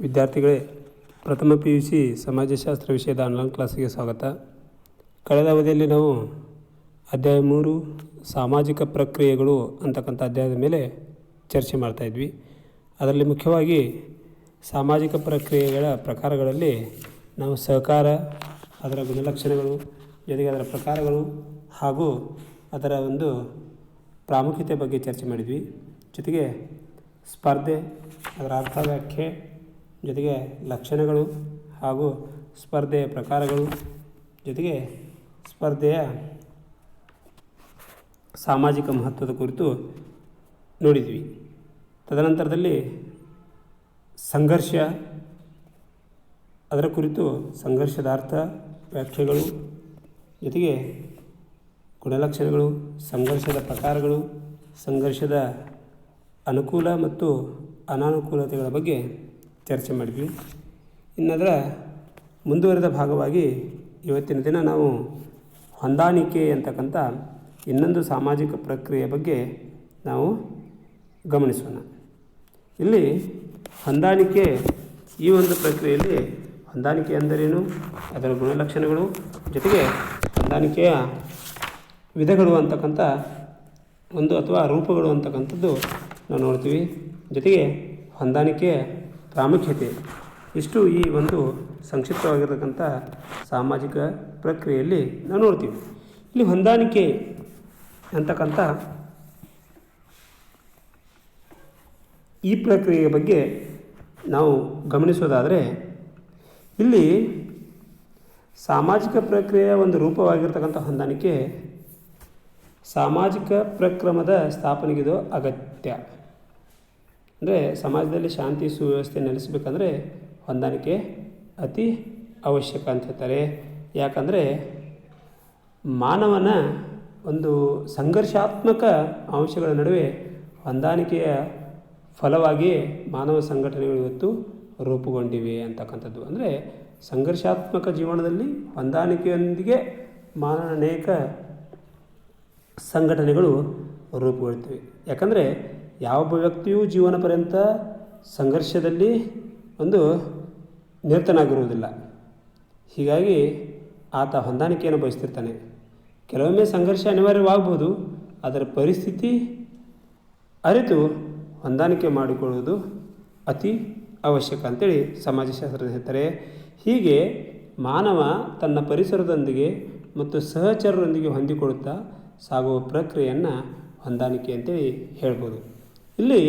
ವಿದ್ಯಾರ್ಥಿಗಳೇ, ಪ್ರಥಮ P U C ಸಮಾಜಶಾಸ್ತ್ರ ವಿಷಯದ ಆನ್ಲೈನ್ ಕ್ಲಾಸಿಗೆ ಸ್ವಾಗತ. ಕಳೆದ ಅವಧಿಯಲ್ಲಿ ನಾವು ಅಧ್ಯಾಯ ಮೂರು, ಸಾಮಾಜಿಕ ಪ್ರಕ್ರಿಯೆಗಳು ಅಂತಕ್ಕಂಥ ಅಧ್ಯಾಯದ ಮೇಲೆ ಚರ್ಚೆ ಮಾಡ್ತಾಯಿದ್ವಿ ಅದರಲ್ಲಿ ಮುಖ್ಯವಾಗಿ ಸಾಮಾಜಿಕ ಪ್ರಕ್ರಿಯೆಗಳ ಪ್ರಕಾರಗಳಲ್ಲಿ ನಾವು ಸಹಕಾರ, ಅದರ ಗುಣಲಕ್ಷಣಗಳು, ಜೊತೆಗೆ ಅದರ ಪ್ರಕಾರಗಳು ಹಾಗೂ ಅದರ ಒಂದು ಪ್ರಾಮುಖ್ಯತೆ ಬಗ್ಗೆ ಚರ್ಚೆ ಮಾಡಿದ್ವಿ. ಜೊತೆಗೆ ಸ್ಪರ್ಧೆ, ಅದರ ಅರ್ಥ ವ್ಯಾಖ್ಯೆ ಜೊತೆಗೆ ಲಕ್ಷಣಗಳು ಹಾಗೂ ಸ್ಪರ್ಧೆಯ ಪ್ರಕಾರಗಳು ಜೊತೆಗೆ ಸ್ಪರ್ಧೆಯ ಸಾಮಾಜಿಕ ಮಹತ್ವದ ಕುರಿತು ನೋಡಿದ್ವಿ. ತದನಂತರದಲ್ಲಿ ಸಂಘರ್ಷ, ಅದರ ಕುರಿತು ಸಂಘರ್ಷದ ಅರ್ಥ ವ್ಯಾಖ್ಯೆಗಳು, ಜೊತೆಗೆ ಗುಣಲಕ್ಷಣಗಳು, ಸಂಘರ್ಷದ ಪ್ರಕಾರಗಳು, ಸಂಘರ್ಷದ ಅನುಕೂಲ ಮತ್ತು ಅನಾನುಕೂಲತೆಗಳ ಬಗ್ಗೆ ಚರ್ಚೆ ಮಾಡಿದ್ವಿ. ಇನ್ನದರ ಮುಂದುವರೆದ ಭಾಗವಾಗಿ ಇವತ್ತಿನ ದಿನ ನಾವು ಹೊಂದಾಣಿಕೆ ಅಂತಕ್ಕಂಥ ಇನ್ನೊಂದು ಸಾಮಾಜಿಕ ಪ್ರಕ್ರಿಯೆಯ ಬಗ್ಗೆ ನಾವು ಗಮನಿಸೋಣ. ಇಲ್ಲಿ ಹೊಂದಾಣಿಕೆ ಈ ಒಂದು ಪ್ರಕ್ರಿಯೆಯಲ್ಲಿ ಹೊಂದಾಣಿಕೆ ಅಂದರೇನು? ಅದರ ಗುಣಲಕ್ಷಣಗಳು, ಜೊತೆಗೆ ಹೊಂದಾಣಿಕೆಯ ವಿಧಗಳು ಅಂತಕ್ಕಂಥ ಒಂದು ಅಥವಾ ರೂಪಗಳು ಅಂತಕ್ಕಂಥದ್ದು ನಾವು ನೋಡ್ತೀವಿ. ಜೊತೆಗೆ ಹೊಂದಾಣಿಕೆಯ ಪ್ರಾಮುಖ್ಯತೆ. ಇಷ್ಟು ಈ ಒಂದು ಸಂಕ್ಷಿಪ್ತವಾಗಿರತಕ್ಕಂಥ ಸಾಮಾಜಿಕ ಪ್ರಕ್ರಿಯೆಯಲ್ಲಿ ನಾವು ನೋಡ್ತೀವಿ. ಇಲ್ಲಿ ಹೊಂದಾಣಿಕೆ ಅಂತಕ್ಕಂಥ ಈ ಪ್ರಕ್ರಿಯೆಯ ಬಗ್ಗೆ ನಾವು ಗಮನಿಸೋದಾದರೆ, ಇಲ್ಲಿ ಸಾಮಾಜಿಕ ಪ್ರಕ್ರಿಯೆಯ ಒಂದು ರೂಪವಾಗಿರ್ತಕ್ಕಂಥ ಹೊಂದಾಣಿಕೆ ಸಾಮಾಜಿಕ ಪ್ರಕ್ರಮದ ಸ್ಥಾಪನೆಗಿದು ಅಗತ್ಯ. ಅಂದರೆ ಸಮಾಜದಲ್ಲಿ ಶಾಂತಿ ಸುವ್ಯವಸ್ಥೆ ನೆಲೆಸಬೇಕಂದ್ರೆ ಹೊಂದಾಣಿಕೆ ಅತಿ ಅವಶ್ಯಕ ಅಂತ ಹೇಳ್ತಾರೆ. ಯಾಕಂದರೆ ಮಾನವನ ಒಂದು ಸಂಘರ್ಷಾತ್ಮಕ ಅಂಶಗಳ ನಡುವೆ ಹೊಂದಾಣಿಕೆಯ ಫಲವಾಗಿ ಮಾನವ ಸಂಘಟನೆಗಳು ಇವತ್ತು ರೂಪುಗೊಂಡಿವೆ ಅಂತಕ್ಕಂಥದ್ದು. ಅಂದರೆ ಸಂಘರ್ಷಾತ್ಮಕ ಜೀವನದಲ್ಲಿ ಹೊಂದಾಣಿಕೆಯೊಂದಿಗೆ ಮಾನವ ಅನೇಕ ಸಂಘಟನೆಗಳು ರೂಪುಗೊಳ್ತವೆ. ಯಾಕಂದರೆ ಯಾವೊಬ್ಬ ವ್ಯಕ್ತಿಯೂ ಜೀವನ ಪರ್ಯಂತ ಸಂಘರ್ಷದಲ್ಲಿ ಒಂದು ನಿರತನಾಗಿರುವುದಿಲ್ಲ. ಹೀಗಾಗಿ ಆತ ಹೊಂದಾಣಿಕೆಯನ್ನು ಬಯಸ್ತಿರ್ತಾನೆ. ಕೆಲವೊಮ್ಮೆ ಸಂಘರ್ಷ ಅನಿವಾರ್ಯವಾಗಬಹುದು ಅದರ ಪರಿಸ್ಥಿತಿ ಅರಿತು ಹೊಂದಾಣಿಕೆ ಮಾಡಿಕೊಳ್ಳುವುದು ಅತಿ ಅವಶ್ಯಕ ಅಂತೇಳಿ ಸಮಾಜಶಾಸ್ತ್ರದ ಹೇಳ್ತಾರೆ ಹೀಗೆ ಮಾನವ ತನ್ನ ಪರಿಸರದೊಂದಿಗೆ ಮತ್ತು ಸಹಚರರೊಂದಿಗೆ ಹೊಂದಿಕೊಳ್ಳುತ್ತಾ ಸಾಗುವ ಪ್ರಕ್ರಿಯೆಯನ್ನು ಹೊಂದಾಣಿಕೆ ಅಂತೇಳಿ ಹೇಳ್ಬೋದು. ಇಲ್ಲಿ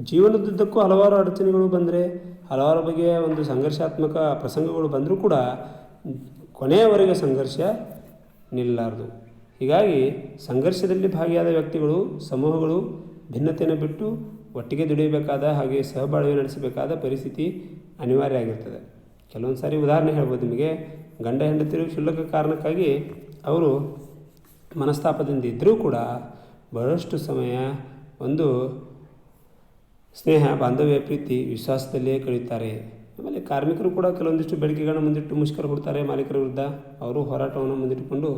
ಜೀವನದುದ್ದಕ್ಕೂ ಹಲವಾರು ಅಡಚಣೆಗಳು ಬಂದರೆ, ಹಲವಾರು ಬಗೆಯ ಒಂದು ಸಂಘರ್ಷಾತ್ಮಕ ಪ್ರಸಂಗಗಳು ಬಂದರೂ ಕೂಡ ಕೊನೆಯವರೆಗೆ ಸಂಘರ್ಷ ನಿಲ್ಲಾರದು ಹೀಗಾಗಿ ಸಂಘರ್ಷದಲ್ಲಿ ಭಾಗಿಯಾದ ವ್ಯಕ್ತಿಗಳು, ಸಮೂಹಗಳು ಭಿನ್ನತೆಯನ್ನು ಬಿಟ್ಟು ಒಟ್ಟಿಗೆ ದುಡಿಯಬೇಕಾದ ಹಾಗೆ ಸಹಬಾಳ್ವೆ ನಡೆಸಬೇಕಾದ ಪರಿಸ್ಥಿತಿ ಅನಿವಾರ್ಯ ಆಗಿರ್ತದೆ. ಕೆಲವೊಂದು ಸಾರಿ ಉದಾಹರಣೆ ಹೇಳ್ಬೋದು ನಿಮಗೆ. ಗಂಡ ಹೆಂಡತಿರು ಕ್ಷುಲ್ಲಕ ಕಾರಣಕ್ಕಾಗಿ ಅವರು ಮನಸ್ತಾಪದಿಂದ ಇದ್ದರೂ ಕೂಡ ಬಹಳಷ್ಟು ಸಮಯ ಒಂದು ಸ್ನೇಹ, ಬಾಂಧವ್ಯ, ಪ್ರೀತಿ ವಿಶ್ವಾಸದಲ್ಲೇ ಕಳೆಯುತ್ತಾರೆ. ಆಮೇಲೆ ಕಾರ್ಮಿಕರು ಕೂಡ ಕೆಲವೊಂದಿಷ್ಟು ಬೇಡಿಕೆಗಳನ್ನ ಮುಂದಿಟ್ಟು ಮುಷ್ಕರ ಕೊಡ್ತಾರೆ ಮಾಲೀಕರ ವಿರುದ್ಧ. ಅವರು ಹೋರಾಟವನ್ನು ಮುಂದಿಟ್ಟುಕೊಂಡು,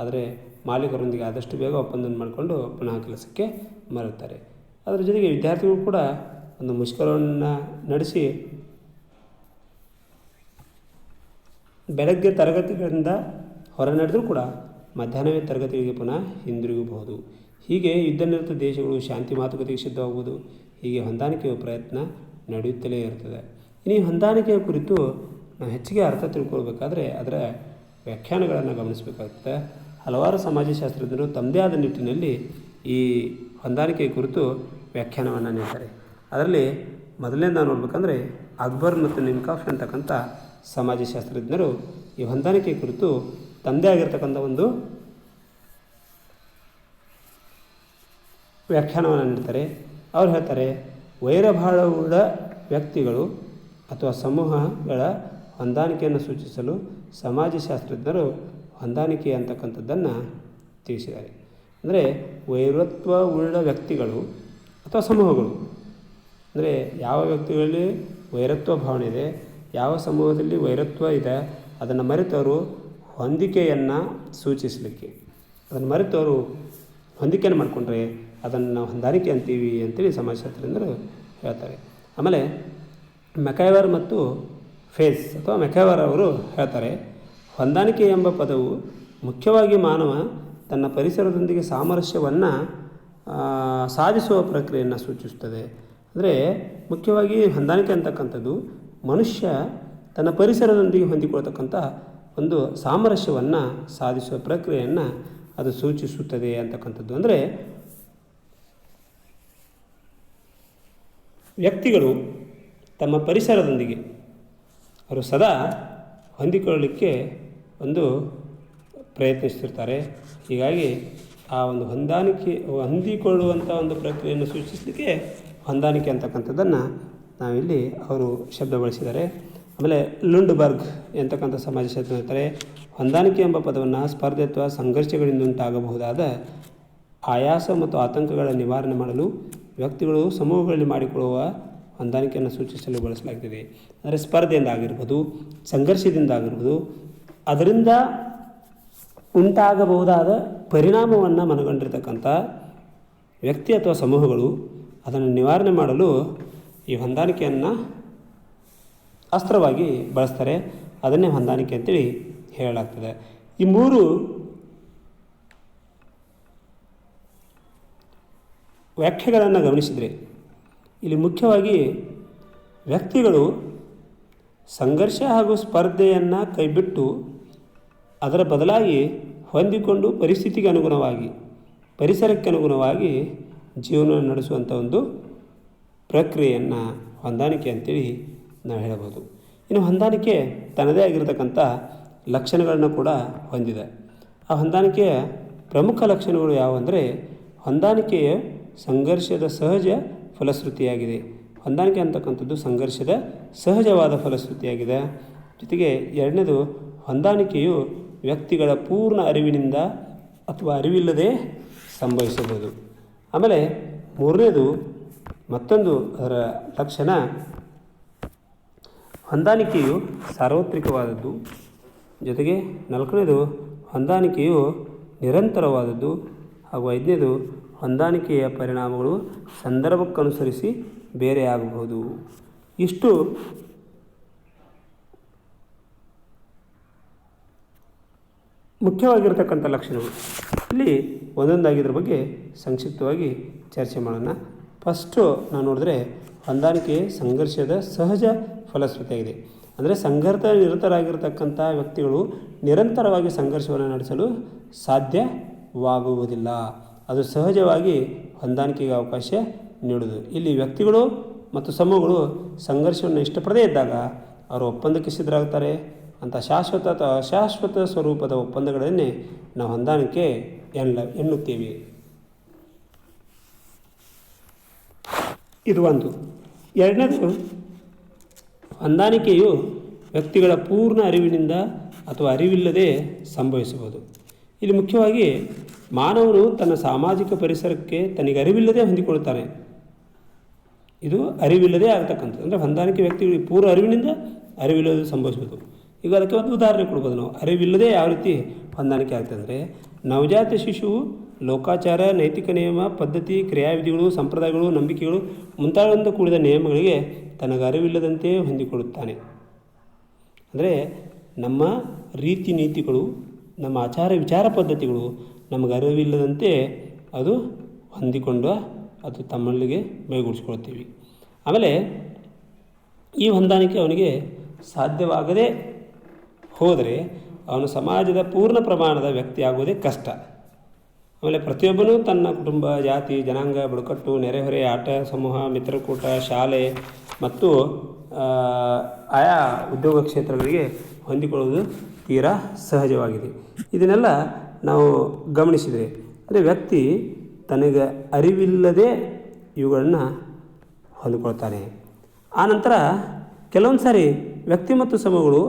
ಆದರೆ ಮಾಲೀಕರೊಂದಿಗೆ ಆದಷ್ಟು ಬೇಗ ಒಪ್ಪಂದವನ್ನು ಮಾಡಿಕೊಂಡು ಪುನಃ ಕೆಲಸಕ್ಕೆ ಮರಳುತ್ತಾರೆ. ಅದರ ಜೊತೆಗೆ ವಿದ್ಯಾರ್ಥಿಗಳು ಕೂಡ ಒಂದು ಮುಷ್ಕರವನ್ನು ನಡೆಸಿ ಬೆಳಗ್ಗೆ ತರಗತಿಗಳಿಂದ ಹೊರ ನಡೆದರೂ ಕೂಡ ಮಧ್ಯಾಹ್ನವೇ ತರಗತಿಗಳಿಗೆ ಪುನಃ ಹಿಂದಿರುಗಬಹುದು. ಹೀಗೆ ಯುದ್ಧ ನಿರತ ದೇಶಗಳು ಶಾಂತಿ ಮಾತುಕತೆಗೆ ಸಿದ್ಧವಾಗುವುದು, ಹೀಗೆ ಹೊಂದಾಣಿಕೆಯ ಪ್ರಯತ್ನ ನಡೆಯುತ್ತಲೇ ಇರ್ತದೆ ಇನ್ನು ಈ ಹೊಂದಾಣಿಕೆಯ ಕುರಿತು ನಾವು ಹೆಚ್ಚಿಗೆ ಅರ್ಥ ತಿಳ್ಕೊಳ್ಬೇಕಾದ್ರೆ ಅದರ ವ್ಯಾಖ್ಯಾನಗಳನ್ನು ಗಮನಿಸಬೇಕಾಗ್ತದೆ. ಹಲವಾರು ಸಮಾಜಶಾಸ್ತ್ರಜ್ಞರು ತಮ್ಮದೇ ಆದ ನಿಟ್ಟಿನಲ್ಲಿ ಈ ಹೊಂದಾಣಿಕೆಯ ಕುರಿತು ವ್ಯಾಖ್ಯಾನವನ್ನು ನೀಡ್ತಾರೆ ಅದರಲ್ಲಿ ಮೊದಲನೇದು ನೋಡ್ಬೇಕಂದ್ರೆ ಅಕ್ಬರ್ ಮತ್ತು ನಿಮ್ಕಾಫ್ ಅಂತಕ್ಕಂಥ ಸಮಾಜಶಾಸ್ತ್ರಜ್ಞರು ಈ ಹೊಂದಾಣಿಕೆ ಕುರಿತು ತಮ್ಮದೇ ಆಗಿರ್ತಕ್ಕಂಥ ಒಂದು ವ್ಯಾಖ್ಯಾನವನ್ನು ನೀಡ್ತಾರೆ ಅವ್ರು ಹೇಳ್ತಾರೆ ವೈರಭಾಳವುಳ್ಳ ವ್ಯಕ್ತಿಗಳು ಅಥವಾ ಸಮೂಹಗಳ ಹೊಂದಾಣಿಕೆಯನ್ನು ಸೂಚಿಸಲು ಸಮಾಜಶಾಸ್ತ್ರಜ್ಞರು ಹೊಂದಾಣಿಕೆ ಅಂತಕ್ಕಂಥದ್ದನ್ನು ತಿಳಿಸಿದ್ದಾರೆ. ಅಂದರೆ ವೈರತ್ವ ಉಳ್ಳ ವ್ಯಕ್ತಿಗಳು ಅಥವಾ ಸಮೂಹಗಳು. ಅಂದರೆ ಯಾವ ವ್ಯಕ್ತಿಗಳಲ್ಲಿ ವೈರತ್ವ ಭಾವನೆ ಇದೆ, ಯಾವ ಸಮೂಹದಲ್ಲಿ ವೈರತ್ವ ಇದೆ, ಅದನ್ನು ಮರೆತವರು ಹೊಂದಿಕೆಯನ್ನು ಸೂಚಿಸಲಿಕ್ಕೆ. ಅದನ್ನು ಮರೆತವರು ಹೊಂದಿಕೆಯನ್ನು ಮಾಡಿಕೊಂಡ್ರೆ ಅದನ್ನು ನಾವು ಹೊಂದಾಣಿಕೆ ಅಂತೀವಿ ಅಂತೇಳಿ ಸಮಾಜಶಾಸ್ತ್ರಜ್ಞರು ಹೇಳ್ತಾರೆ. ಆಮೇಲೆ ಮೆಕೈವರ್ ಮತ್ತು ಫೇಸ್ ಅಥವಾ ಮೆಕೈವರ್ ಅವರು ಹೇಳ್ತಾರೆ, ಹೊಂದಾಣಿಕೆ ಎಂಬ ಪದವು ಮುಖ್ಯವಾಗಿ ಮಾನವ ತನ್ನ ಪರಿಸರದೊಂದಿಗೆ ಸಾಮರಸ್ಯವನ್ನು ಸಾಧಿಸುವ ಪ್ರಕ್ರಿಯೆಯನ್ನು ಸೂಚಿಸುತ್ತದೆ. ಅಂದರೆ ಮುಖ್ಯವಾಗಿ ಹೊಂದಾಣಿಕೆ ಅಂತಕ್ಕಂಥದ್ದು ಮನುಷ್ಯ ತನ್ನ ಪರಿಸರದೊಂದಿಗೆ ಹೊಂದಿಕೊಳ್ತಕ್ಕಂಥ ಒಂದು ಸಾಮರಸ್ಯವನ್ನು ಸಾಧಿಸುವ ಪ್ರಕ್ರಿಯೆಯನ್ನು ಅದು ಸೂಚಿಸುತ್ತದೆ ಅಂತಕ್ಕಂಥದ್ದು. ಅಂದರೆ ವ್ಯಕ್ತಿಗಳು ತಮ್ಮ ಪರಿಸರದೊಂದಿಗೆ ಅವರು ಸದಾ ಹೊಂದಿಕೊಳ್ಳಲಿಕ್ಕೆ ಒಂದು ಪ್ರಯತ್ನಿಸ್ತಿರ್ತಾರೆ. ಹೀಗಾಗಿ ಆ ಒಂದು ಹೊಂದಾಣಿಕೆ ಹೊಂದಿಕೊಳ್ಳುವಂಥ ಒಂದು ಪ್ರಕ್ರಿಯೆಯನ್ನು ಸೂಚಿಸಲಿಕ್ಕೆ ಹೊಂದಾಣಿಕೆ ಅಂತಕ್ಕಂಥದ್ದನ್ನು ನಾವಿಲ್ಲಿ ಅವರು ಶಬ್ದ ಬಳಸಿದ್ದಾರೆ ಆಮೇಲೆ ಲುಂಡ್ಬರ್ಗ್ ಎಂತಕ್ಕಂಥ ಸಮಾಜಶಾಸ್ತ್ರ ಹೇಳ್ತಾರೆ, ಹೊಂದಾಣಿಕೆ ಎಂಬ ಪದವನ್ನು ಸ್ಪರ್ಧೆ ಅಥವಾ ಸಂಘರ್ಷಗಳಿಂದ ಉಂಟಾಗಬಹುದಾದ ಆಯಾಸ ಮತ್ತು ಆತಂಕಗಳ ನಿವಾರಣೆ ಮಾಡಲು ವ್ಯಕ್ತಿಗಳು ಸಮೂಹಗಳಲ್ಲಿ ಮಾಡಿಕೊಳ್ಳುವ ಹೊಂದಾಣಿಕೆಯನ್ನು ಸೂಚಿಸಲು ಬಳಸಲಾಗ್ತದೆ. ಅಂದರೆ ಸ್ಪರ್ಧೆಯಿಂದ ಆಗಿರ್ಬೋದು, ಸಂಘರ್ಷದಿಂದ ಆಗಿರ್ಬೋದು, ಅದರಿಂದ ಉಂಟಾಗಬಹುದಾದ ಪರಿಣಾಮವನ್ನು ಮನಗಂಡಿರ್ತಕ್ಕಂಥ ವ್ಯಕ್ತಿ ಅಥವಾ ಸಮೂಹಗಳು ಅದನ್ನು ನಿವಾರಣೆ ಮಾಡಲು ಈ ಹೊಂದಾಣಿಕೆಯನ್ನು ಅಸ್ತ್ರವಾಗಿ ಬಳಸ್ತಾರೆ. ಅದನ್ನೇ ಹೊಂದಾಣಿಕೆ ಅಂತೇಳಿ ಹೇಳಲಾಗ್ತದೆ. ಈ ಮೂರು ವ್ಯಾಖ್ಯೆಗಳನ್ನು ಗಮನಿಸಿದರೆ ಇಲ್ಲಿ ಮುಖ್ಯವಾಗಿ ವ್ಯಕ್ತಿಗಳು ಸಂಘರ್ಷ ಹಾಗೂ ಸ್ಪರ್ಧೆಯನ್ನು ಕೈಬಿಟ್ಟು ಅದರ ಬದಲಾಗಿ ಹೊಂದಿಕೊಂಡು ಪರಿಸ್ಥಿತಿಗೆ ಅನುಗುಣವಾಗಿ, ಪರಿಸರಕ್ಕೆ ಅನುಗುಣವಾಗಿ ಜೀವನ ನಡೆಸುವಂಥ ಒಂದು ಪ್ರಕ್ರಿಯೆಯನ್ನು ಹೊಂದಾಣಿಕೆ ಅಂತೇಳಿ ನಾವು ಹೇಳಬಹುದು. ಇನ್ನು ಹೊಂದಾಣಿಕೆ ತನ್ನದೇ ಆಗಿರತಕ್ಕಂಥ ಲಕ್ಷಣಗಳನ್ನು ಕೂಡ ಹೊಂದಿದೆ. ಆ ಹೊಂದಾಣಿಕೆಯ ಪ್ರಮುಖ ಲಕ್ಷಣಗಳು ಯಾವುವಂದರೆ ಹೊಂದಾಣಿಕೆಯ ಸಂಘರ್ಷದ ಸಹಜ ಫಲಶ್ರುತಿಯಾಗಿದೆ. ಹೊಂದಾಣಿಕೆ ಅಂತಕ್ಕಂಥದ್ದು ಸಂಘರ್ಷದ ಸಹಜವಾದ ಫಲಶ್ರುತಿಯಾಗಿದೆ. ಜೊತೆಗೆ ಎರಡನೇದು, ಹೊಂದಾಣಿಕೆಯು ವ್ಯಕ್ತಿಗಳ ಪೂರ್ಣ ಅರಿವಿನಿಂದ ಅಥವಾ ಅರಿವಿಲ್ಲದೆ ಸಂಭವಿಸಬಹುದು. ಆಮೇಲೆ ಮೂರನೇದು, ಮತ್ತೊಂದು ಅದರ ಲಕ್ಷಣ, ಹೊಂದಾಣಿಕೆಯು ಸಾರ್ವತ್ರಿಕವಾದದ್ದು. ಜೊತೆಗೆ ನಾಲ್ಕನೇದು, ಹೊಂದಾಣಿಕೆಯು ನಿರಂತರವಾದದ್ದು. ಹಾಗೂ ಐದನೇದು ಹೊಂದಾಣಿಕೆಯ ಪರಿಣಾಮಗಳು ಸಂದರ್ಭಕ್ಕನುಸರಿಸಿ ಬೇರೆಯಾಗಬಹುದು. ಇಷ್ಟು ಮುಖ್ಯವಾಗಿರ್ತಕ್ಕಂಥ ಲಕ್ಷಣಗಳು. ಇಲ್ಲಿ ಒಂದೊಂದಾಗಿ ಇದ್ರ ಬಗ್ಗೆ ಸಂಕ್ಷಿಪ್ತವಾಗಿ ಚರ್ಚೆ ಮಾಡೋಣ. ಫಸ್ಟು ನಾವು ನೋಡಿದ್ರೆ ಹೊಂದಾಣಿಕೆ, ಸಂಘರ್ಷದ ಸಹಜ ಫಲಸ್ವತೆಯಾಗಿದೆ. ಅಂದರೆ ಸಂಘರ್ಷ ನಿರತರಾಗಿರ್ತಕ್ಕಂಥ ವ್ಯಕ್ತಿಗಳು ನಿರಂತರವಾಗಿ ಸಂಘರ್ಷವನ್ನು ನಡೆಸಲು ಸಾಧ್ಯವಾಗುವುದಿಲ್ಲ. ಅದು ಸಹಜವಾಗಿ ಹೊಂದಾಣಿಕೆಗೆ ಅವಕಾಶ ನೀಡುವುದು ಇಲ್ಲಿ ವ್ಯಕ್ತಿಗಳು ಮತ್ತು ಸಮೂಹಗಳು ಸಂಘರ್ಷವನ್ನು ಇಷ್ಟಪಡದೇ ಇದ್ದಾಗ ಅವರು ಒಪ್ಪಂದಕ್ಕೆ ಸಿದ್ಧರಾಗ್ತಾರೆ. ಅಂಥ ಶಾಶ್ವತ ಅಥವಾ ಅಶಾಶ್ವತ ಸ್ವರೂಪದ ಒಪ್ಪಂದಗಳನ್ನೇ ನಾವು ಹೊಂದಾಣಿಕೆ ಎನ್ನ ಎನ್ನುತ್ತೇವೆ. ಇದು ಒಂದು. ಎರಡನೇದು, ಹೊಂದಾಣಿಕೆಯು ವ್ಯಕ್ತಿಗಳ ಪೂರ್ಣ ಅರಿವಿನಿಂದ ಅಥವಾ ಅರಿವಿಲ್ಲದೆ ಸಂಭವಿಸಬಹುದು. ಇಲ್ಲಿ ಮುಖ್ಯವಾಗಿ ಮಾನವನು ತನ್ನ ಸಾಮಾಜಿಕ ಪರಿಸರಕ್ಕೆ ತನಗೆ ಅರಿವಿಲ್ಲದೆ ಹೊಂದಿಕೊಳ್ಳುತ್ತಾನೆ ಇದು ಅರಿವಿಲ್ಲದೆ ಆಗ್ತಕ್ಕಂಥದ್ದು. ಅಂದರೆ ಹೊಂದಾಣಿಕೆ ವ್ಯಕ್ತಿಗಳಿಗೆ ಪೂರ್ವ ಅರಿವಿನಿಂದ ಅರಿವಿಲ್ಲದೆ ಸಂಭವಿಸಬೇಕು ಈಗ ಅದಕ್ಕೆ ಒಂದು ಉದಾಹರಣೆ ಕೊಡ್ಬೋದು ನಾವು. ಅರಿವಿಲ್ಲದೆ ಯಾವ ರೀತಿ ಹೊಂದಾಣಿಕೆ ಆಗ್ತದೆ ನವಜಾತ ಶಿಶುವು ಲೋಕಾಚಾರ, ನೈತಿಕ ನಿಯಮ, ಪದ್ಧತಿ, ಕ್ರಿಯಾವಿಧಿಗಳು, ಸಂಪ್ರದಾಯಗಳು, ನಂಬಿಕೆಗಳು ಮುಂತಾದಂಥ ಕೂಡಿದ ನಿಯಮಗಳಿಗೆ ತನಗೆ ಅರಿವಿಲ್ಲದಂತೆ ಹೊಂದಿಕೊಳ್ಳುತ್ತಾನೆ. ಅಂದರೆ ನಮ್ಮ ರೀತಿ ನೀತಿಗಳು, ನಮ್ಮ ಆಚಾರ ವಿಚಾರ ಪದ್ಧತಿಗಳು ನಮಗೆ ಅರಿವಿಲ್ಲದಂತೆ ಅದು ಹೊಂದಿಕೊಂಡು ಅದು ತಮ್ಮಲ್ಲಿಗೆ ಮೈಗೂಡಿಸ್ಕೊಳ್ತೀವಿ. ಆಮೇಲೆ ಈ ಹೊಂದಾಣಿಕೆ ಅವನಿಗೆ ಸಾಧ್ಯವಾಗದೇ ಹೋದರೆ ಅವನು ಸಮಾಜದ ಪೂರ್ಣ ಪ್ರಮಾಣದ ವ್ಯಕ್ತಿ ಆಗುವುದೇ ಕಷ್ಟ. ಆಮೇಲೆ ಪ್ರತಿಯೊಬ್ಬನೂ ತನ್ನ ಕುಟುಂಬ, ಜಾತಿ, ಜನಾಂಗ, ಬುಡಕಟ್ಟು, ನೆರೆಹೊರೆ, ಆಟ, ಸಮೂಹ, ಮಿತ್ರಕೂಟ, ಶಾಲೆ ಮತ್ತು ಆಯಾ ಉದ್ಯೋಗ ಕ್ಷೇತ್ರಗಳಿಗೆ ಹೊಂದಿಕೊಳ್ಳುವುದು ತೀರಾ ಸಹಜವಾಗಿದೆ. ಇದನ್ನೆಲ್ಲ ನಾವು ಗಮನಿಸಿದರೆ ಅಂದರೆ ವ್ಯಕ್ತಿ ತನಗೆ ಅರಿವಿಲ್ಲದೆ ಇವುಗಳನ್ನು ಹೊಂದಿಕೊಳ್ತಾನೆ. ಆನಂತರ ಕೆಲವೊಂದು ಸಾರಿ ವ್ಯಕ್ತಿ ಮತ್ತು ಸಮೂಹಗಳು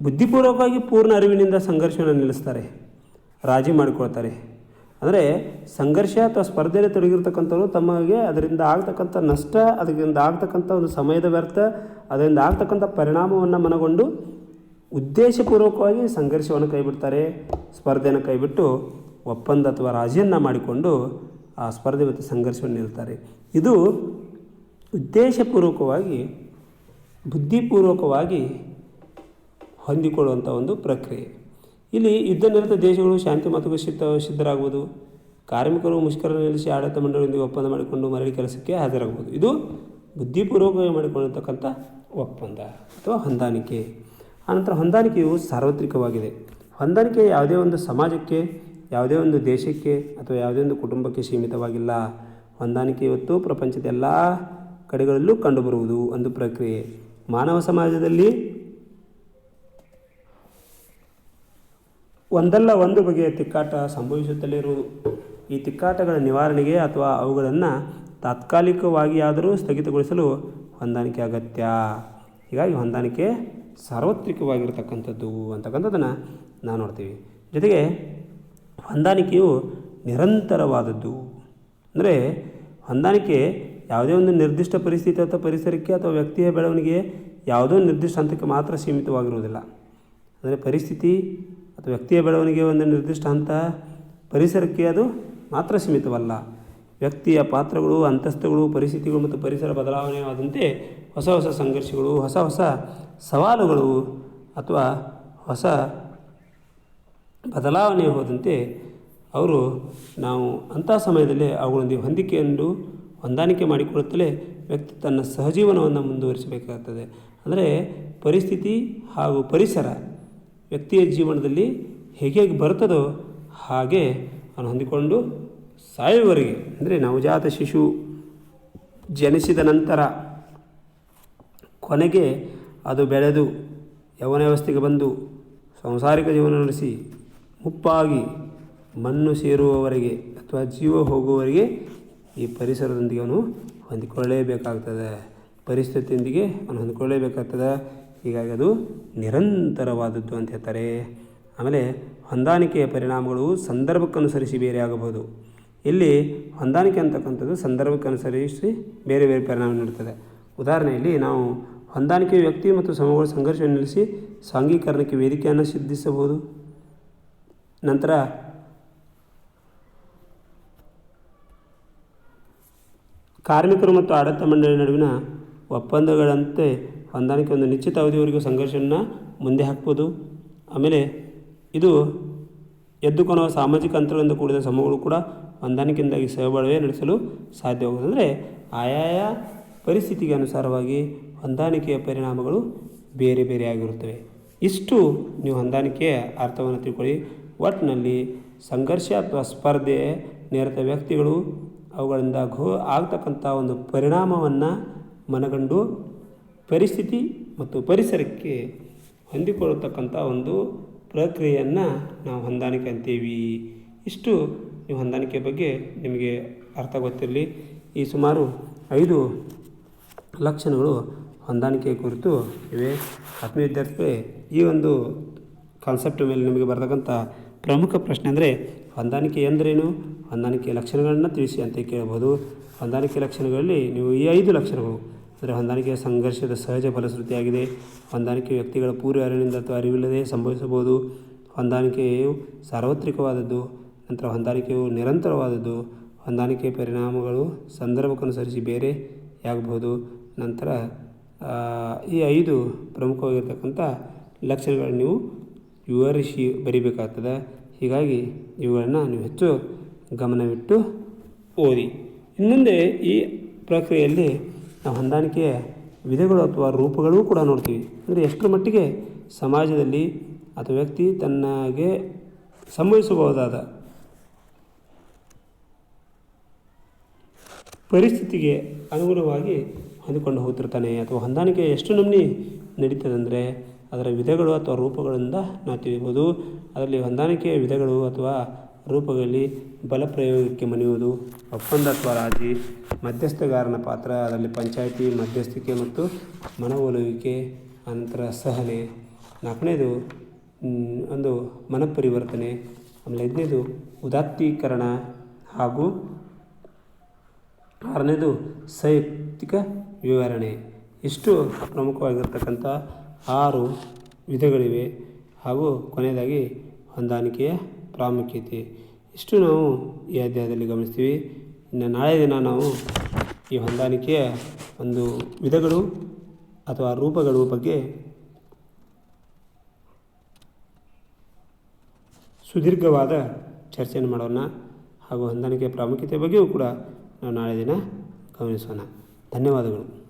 ಬುದ್ಧಿಪೂರ್ವಕವಾಗಿ ಪೂರ್ಣ ಅರಿವಿನಿಂದ ಸಂಘರ್ಷವನ್ನು ನಿಲ್ಲಿಸ್ತಾರೆ, ರಾಜಿ ಮಾಡಿಕೊಳ್ತಾರೆ. ಅಂದರೆ ಸಂಘರ್ಷ ಅಥವಾ ಸ್ಪರ್ಧೆಯಲ್ಲಿ ತೊಡಗಿರ್ತಕ್ಕಂಥವ್ರು ತಮಗೆ ಅದರಿಂದ ಆಗ್ತಕ್ಕಂಥ ನಷ್ಟ, ಅದರಿಂದ ಆಗ್ತಕ್ಕಂಥ ಒಂದು ಸಮಯದ ವ್ಯರ್ಥ, ಅದರಿಂದ ಆಗ್ತಕ್ಕಂಥ ಪರಿಣಾಮವನ್ನು ಮನಗೊಂಡು ಉದ್ದೇಶಪೂರ್ವಕವಾಗಿ ಸಂಘರ್ಷವನ್ನು ಕೈಬಿಡ್ತಾರೆ, ಸ್ಪರ್ಧೆಯನ್ನು ಕೈಬಿಟ್ಟು ಒಪ್ಪಂದ ಅಥವಾ ರಾಜಿಯನ್ನು ಮಾಡಿಕೊಂಡು ಆ ಸ್ಪರ್ಧೆ ಮತ್ತು ಸಂಘರ್ಷವನ್ನು ನಿಲ್ತಾರೆ. ಇದು ಉದ್ದೇಶಪೂರ್ವಕವಾಗಿ, ಬುದ್ಧಿಪೂರ್ವಕವಾಗಿ ಹೊಂದಿಕೊಳ್ಳುವಂಥ ಒಂದು ಪ್ರಕ್ರಿಯೆ. ಇಲ್ಲಿ ಯುದ್ಧ ನಿರತ ದೇಶಗಳು ಶಾಂತಿ ಮತ್ತು ಸಿದ್ಧ ಸಿದ್ಧರಾಗುವುದು, ಕಾರ್ಮಿಕರು ಮುಷ್ಕರ ನಿಲ್ಲಿಸಿ ಆಡಳಿತ ಮಂಡಳಿಯೊಂದಿಗೆ ಒಪ್ಪಂದ ಮಾಡಿಕೊಂಡು ಮರಳಿ ಕೆಲಸಕ್ಕೆ ಹಾಜರಾಗುವುದು. ಇದು ಬುದ್ಧಿಪೂರ್ವಕವಾಗಿ ಮಾಡಿಕೊಂಡಿರ್ತಕ್ಕಂಥ ಒಪ್ಪಂದ ಅಥವಾ ಹೊಂದಾಣಿಕೆ. ಆನಂತರ ಹೊಂದಾಣಿಕೆಯು ಸಾರ್ವತ್ರಿಕವಾಗಿದೆ. ಹೊಂದಾಣಿಕೆ ಯಾವುದೇ ಒಂದು ಸಮಾಜಕ್ಕೆ, ಯಾವುದೇ ಒಂದು ದೇಶಕ್ಕೆ ಅಥವಾ ಯಾವುದೇ ಒಂದು ಕುಟುಂಬಕ್ಕೆ ಸೀಮಿತವಾಗಿಲ್ಲ. ಹೊಂದಾಣಿಕೆ ಇವತ್ತು ಪ್ರಪಂಚದ ಎಲ್ಲ ಕಡೆಗಳಲ್ಲೂ ಕಂಡುಬರುವುದು ಒಂದು ಪ್ರಕ್ರಿಯೆ. ಮಾನವ ಸಮಾಜದಲ್ಲಿ ಒಂದಲ್ಲ ಒಂದು ಬಗೆಯ ತಿಕ್ಕಾಟ ಸಂಭವಿಸುತ್ತಲೇ ಇರುವುದು ಈ ತಿಕ್ಕಾಟಗಳ ನಿವಾರಣೆಗೆ ಅಥವಾ ಅವುಗಳನ್ನು ತಾತ್ಕಾಲಿಕವಾಗಿ ಆದರೂ ಸ್ಥಗಿತಗೊಳಿಸಲು ಹೊಂದಾಣಿಕೆ ಅಗತ್ಯ. ಹೀಗಾಗಿ ಹೊಂದಾಣಿಕೆ ಸಾರ್ವತ್ರಿಕವಾಗಿರ್ತಕ್ಕಂಥದ್ದು ಅಂತಕ್ಕಂಥದ್ದನ್ನು ನಾವು ನೋಡ್ತೀವಿ. ಜೊತೆಗೆ ಹೊಂದಾಣಿಕೆಯು ನಿರಂತರವಾದದ್ದು. ಅಂದರೆ ಹೊಂದಾಣಿಕೆ ಯಾವುದೇ ಒಂದು ನಿರ್ದಿಷ್ಟ ಪರಿಸ್ಥಿತಿ ಅಥವಾ ಪರಿಸರಕ್ಕೆ ಅಥವಾ ವ್ಯಕ್ತಿಯ ಬೆಳವಣಿಗೆ ಯಾವುದೋ ನಿರ್ದಿಷ್ಟ ಹಂತಕ್ಕೆ ಮಾತ್ರ ಸೀಮಿತವಾಗಿರುವುದಿಲ್ಲ. ಅಂದರೆ ಪರಿಸ್ಥಿತಿ ಅಥವಾ ವ್ಯಕ್ತಿಯ ಬೆಳವಣಿಗೆ ಒಂದು ನಿರ್ದಿಷ್ಟ ಹಂತ ಪರಿಸರಕ್ಕೆ ಅದು ಮಾತ್ರ ಸೀಮಿತವಲ್ಲ. ವ್ಯಕ್ತಿಯ ಪಾತ್ರಗಳು, ಅಂತಸ್ತುಗಳು, ಪರಿಸ್ಥಿತಿಗಳು ಮತ್ತು ಪರಿಸರ ಬದಲಾವಣೆಯಾದಂತೆ ಹೊಸ ಹೊಸ ಸಂಘರ್ಷಗಳು, ಹೊಸ ಹೊಸ ಸವಾಲುಗಳು ಅಥವಾ ಹೊಸ ಬದಲಾವಣೆ ಹೋದಂತೆ ಅವರು ನಾವು ಅಂಥ ಸಮಯದಲ್ಲಿ ಅವುಗಳೊಂದಿಗೆ ಹೊಂದಿಕೆಯನ್ನು ಹೊಂದಾಣಿಕೆ ಮಾಡಿಕೊಳ್ಳುತ್ತಲೇ ವ್ಯಕ್ತಿ ತನ್ನ ಸಹಜೀವನವನ್ನು ಮುಂದುವರಿಸಬೇಕಾಗ್ತದೆ. ಅಂದರೆ ಪರಿಸ್ಥಿತಿ ಹಾಗೂ ಪರಿಸರ ವ್ಯಕ್ತಿಯ ಜೀವನದಲ್ಲಿ ಹೇಗೆ ಬರ್ತದೋ ಹಾಗೆ ಅವನು ಹೊಂದಿಕೊಂಡು ಸಾಯುವವರೆಗೆ, ಅಂದರೆ ನವಜಾತ ಶಿಶು ಜನಿಸಿದ ನಂತರ ಕೊನೆಗೆ ಅದು ಬೆಳೆದು ವ್ಯವಸ್ಥೆಗೆ ಬಂದು ಸಾಂಸಾರಿಕ ಜೀವನ ನಡೆಸಿ ಮುಪ್ಪಾಗಿ ಮಣ್ಣು ಸೇರುವವರೆಗೆ ಅಥವಾ ಜೀವ ಹೋಗುವವರೆಗೆ ಈ ಪರಿಸರದೊಂದಿಗೆ ಅವನು ಹೊಂದಿಕೊಳ್ಳಲೇಬೇಕಾಗ್ತದೆ ಪರಿಸ್ಥಿತಿಯೊಂದಿಗೆ ಅವನು ಹೊಂದಿಕೊಳ್ಳಲೇಬೇಕಾಗ್ತದೆ ಹೀಗಾಗಿ ಅದು ನಿರಂತರವಾದದ್ದು ಅಂತ ಹೇಳ್ತಾರೆ. ಆಮೇಲೆ ಹೊಂದಾಣಿಕೆಯ ಪರಿಣಾಮಗಳು ಸಂದರ್ಭಕ್ಕನುಸರಿಸಿ ಬೇರೆ ಆಗಬಹುದು. ಇಲ್ಲಿ ಹೊಂದಾಣಿಕೆ ಅಂತಕ್ಕಂಥದ್ದು ಸಂದರ್ಭಕ್ಕನುಸರಿಸಿ ಬೇರೆ ಬೇರೆ ಪರಿಣಾಮ ನೀಡುತ್ತದೆ ಉದಾಹರಣೆಯಲ್ಲಿ ನಾವು ಹೊಂದಾಣಿಕೆ ವ್ಯಕ್ತಿ ಮತ್ತು ಸಮೂಹಗಳ ಸಂಘರ್ಷವನ್ನು ನಿಲ್ಲಿಸಿ ಸಾಂಘೀಕರಣಕ್ಕೆ ವೇದಿಕೆಯನ್ನು ಸಿದ್ಧಿಸಬಹುದು. ನಂತರ ಕಾರ್ಮಿಕರು ಮತ್ತು ಆಡಳಿತ ಮಂಡಳಿ ನಡುವಿನ ಒಪ್ಪಂದಗಳಂತೆ ಹೊಂದಾಣಿಕೆ ಒಂದು ನಿಶ್ಚಿತ ಅವಧಿಯವರೆಗೂ ಸಂಘರ್ಷವನ್ನು ಮುಂದೆ ಹಾಕ್ಬೋದು. ಆಮೇಲೆ ಇದು ಎದ್ದುಕೊಳ್ಳುವ ಸಾಮಾಜಿಕ ಅಂತರದಿಂದ ಕೂಡಿದ ಸಮೂಹಗಳು ಕೂಡ ಹೊಂದಾಣಿಕೆಯಿಂದಾಗಿ ಸಹಬಾಳ್ವೆ ನಡೆಸಲು ಸಾಧ್ಯವಾಗುತ್ತದೆ ಆಯಾಯ ಪರಿಸ್ಥಿತಿಗೆ ಅನುಸಾರವಾಗಿ ಹೊಂದಾಣಿಕೆಯ ಪರಿಣಾಮಗಳು ಬೇರೆ ಬೇರೆ ಆಗಿರುತ್ತವೆ. ಇಷ್ಟು ನೀವು ಹೊಂದಾಣಿಕೆಯ ಅರ್ಥವನ್ನು ತಿಳ್ಕೊಳ್ಳಿ. ಒಟ್ಟಿನಲ್ಲಿ ಸಂಘರ್ಷ ಅಥವಾ ಸ್ಪರ್ಧೆ ನೇರತ ವ್ಯಕ್ತಿಗಳು ಅವುಗಳಿಂದ ಘೋ ಆಗ್ತಕ್ಕಂಥ ಒಂದು ಪರಿಣಾಮವನ್ನು ಮನಗಂಡು ಪರಿಸ್ಥಿತಿ ಮತ್ತು ಪರಿಸರಕ್ಕೆ ಹೊಂದಿಕೊಳ್ಳತಕ್ಕಂಥ ಒಂದು ಪ್ರಕ್ರಿಯೆಯನ್ನು ನಾವು ಹೊಂದಾಣಿಕೆ ಅಂತೀವಿ. ಇಷ್ಟು ನೀವು ಹೊಂದಾಣಿಕೆ ಬಗ್ಗೆ ನಿಮಗೆ ಅರ್ಥ ಗೊತ್ತಿರಲಿ. ಈ ಸುಮಾರು ಐದು ಲಕ್ಷಣಗಳು ಹೊಂದಾಣಿಕೆ ಕುರಿತು ಇವೆ. ಆತ್ಮೀಯ ವಿದ್ಯಾರ್ಥಿಗಳೇ, ಈ ಒಂದು ಕಾನ್ಸೆಪ್ಟ್ ಮೇಲೆ ನಿಮಗೆ ಬರತಕ್ಕಂಥ ಪ್ರಮುಖ ಪ್ರಶ್ನೆ ಅಂದರೆ ಹೊಂದಾಣಿಕೆ ಎಂದರೇನು? ಹೊಂದಾಣಿಕೆ ಲಕ್ಷಣಗಳನ್ನು ತಿಳಿಸಿ ಅಂತ ಕೇಳ್ಬೋದು. ಹೊಂದಾಣಿಕೆ ಲಕ್ಷಣಗಳಲ್ಲಿ ನೀವು ಈ ಐದು ಲಕ್ಷಣಗಳು, ಅಂದರೆ ಹೊಂದಾಣಿಕೆಯ ಸಂಘರ್ಷದ ಸಹಜ ಫಲಶ್ರುತಿಯಾಗಿದೆ. ಹೊಂದಾಣಿಕೆ ವ್ಯಕ್ತಿಗಳ ಪೂರ್ವ ಅರಿವಿನಿಂದ ಅಥವಾ ಅರಿವಿಲ್ಲದೆ ಸಂಭವಿಸಬಹುದು. ಹೊಂದಾಣಿಕೆಯು ಸಾರ್ವತ್ರಿಕವಾದದ್ದು. ನಂತರ ಹೊಂದಾಣಿಕೆಯು ನಿರಂತರವಾದದ್ದು ಹೊಂದಾಣಿಕೆ ಪರಿಣಾಮಗಳು ಸಂದರ್ಭಕ್ಕನುಸರಿಸಿ ಬೇರೆ ಆಗಬಹುದು ನಂತರ ಈ ಐದು ಪ್ರಮುಖವಾಗಿರ್ತಕ್ಕಂಥ ಲಕ್ಷಣಗಳನ್ನು ನೀವು ವಿವರಿಸಿ ಬರಿಬೇಕಾಗ್ತದೆ. ಹೀಗಾಗಿ ಇವುಗಳನ್ನು ನೀವು ಹೆಚ್ಚು ಗಮನವಿಟ್ಟು ಓದಿ. ಇನ್ನು ಮುಂದೆ ಈ ಪ್ರಕ್ರಿಯೆಯಲ್ಲಿ ನಾವು ಹೊಂದಾಣಿಕೆಯ ವಿಧಗಳು ಅಥವಾ ರೂಪಗಳೂ ಕೂಡ ನೋಡ್ತೀವಿ. ಅಂದರೆ ಎಷ್ಟರ ಮಟ್ಟಿಗೆ ಸಮಾಜದಲ್ಲಿ ಅಥವಾ ವ್ಯಕ್ತಿ ತನ್ನಗೆ ಸಂಭವಿಸಬಹುದಾದ ಪರಿಸ್ಥಿತಿಗೆ ಅನುಗುಣವಾಗಿ ಹೊಂದಿಕೊಂಡು ಹೋಗ್ತಿರ್ತಾನೆ ಅಥವಾ ಹೊಂದಾಣಿಕೆ ಎಷ್ಟು ನಮೂನಿ ನಡೀತದಂದರೆ ಅದರ ವಿಧಗಳು ಅಥವಾ ರೂಪಗಳಿಂದ ನಾವು ತಿಳಿಬೋದು. ಅದರಲ್ಲಿ ಹೊಂದಾಣಿಕೆಯ ವಿಧಗಳು ಅಥವಾ ರೂಪಗಳಲ್ಲಿ ಬಲ ಪ್ರಯೋಗಕ್ಕೆ ಮನೆಯುವುದು ಒಪ್ಪಂದ ಅಥವಾ ರಾಜಿ, ಮಧ್ಯಸ್ಥಗಾರನ ಪಾತ್ರ, ಅದರಲ್ಲಿ ಪಂಚಾಯಿತಿ, ಮಧ್ಯಸ್ಥಿಕೆ ಮತ್ತು ಮನವೊಲುವಿಕೆ, ಅನಂತರ ಸಹನೆ. ನಾಲ್ಕನೇದು ಒಂದು ಮನಪರಿವರ್ತನೆ. ಆಮೇಲೆ ಐದನೇದು, ಉದಾತ್ತೀಕರಣ ಹಾಗೂ ಆರನೇದು ಸೈಕ್ತಿಕ ವಿವರಣೆ. ಇಷ್ಟು ಪ್ರಮುಖವಾಗಿರ್ತಕ್ಕಂಥ ಆರು ವಿಧಗಳಿವೆ ಹಾಗೂ ಕೊನೆಯದಾಗಿ ಹೊಂದಾಣಿಕೆಯ ಪ್ರಾಮುಖ್ಯತೆ. ಇಷ್ಟು ನಾವು ಈ ಅಧ್ಯಾಯದಲ್ಲಿ ಗಮನಿಸ್ತೀವಿ. ಇನ್ನು ನಾಳೆ ದಿನ ನಾವು ಈ ಹೊಂದಾಣಿಕೆಯ ಒಂದು ವಿಧಗಳು ಅಥವಾ ರೂಪಗಳ ಬಗ್ಗೆ ಸುದೀರ್ಘವಾದ ಚರ್ಚೆಯನ್ನು ಮಾಡೋಣ ಹಾಗೂ ಹೊಂದಾಣಿಕೆಯ ಪ್ರಾಮುಖ್ಯತೆ ಬಗ್ಗೆಯೂ ಕೂಡ ನಾವು ನಾಳೆ ದಿನ ಗಮನಿಸೋಣ. ಧನ್ಯವಾದಗಳು.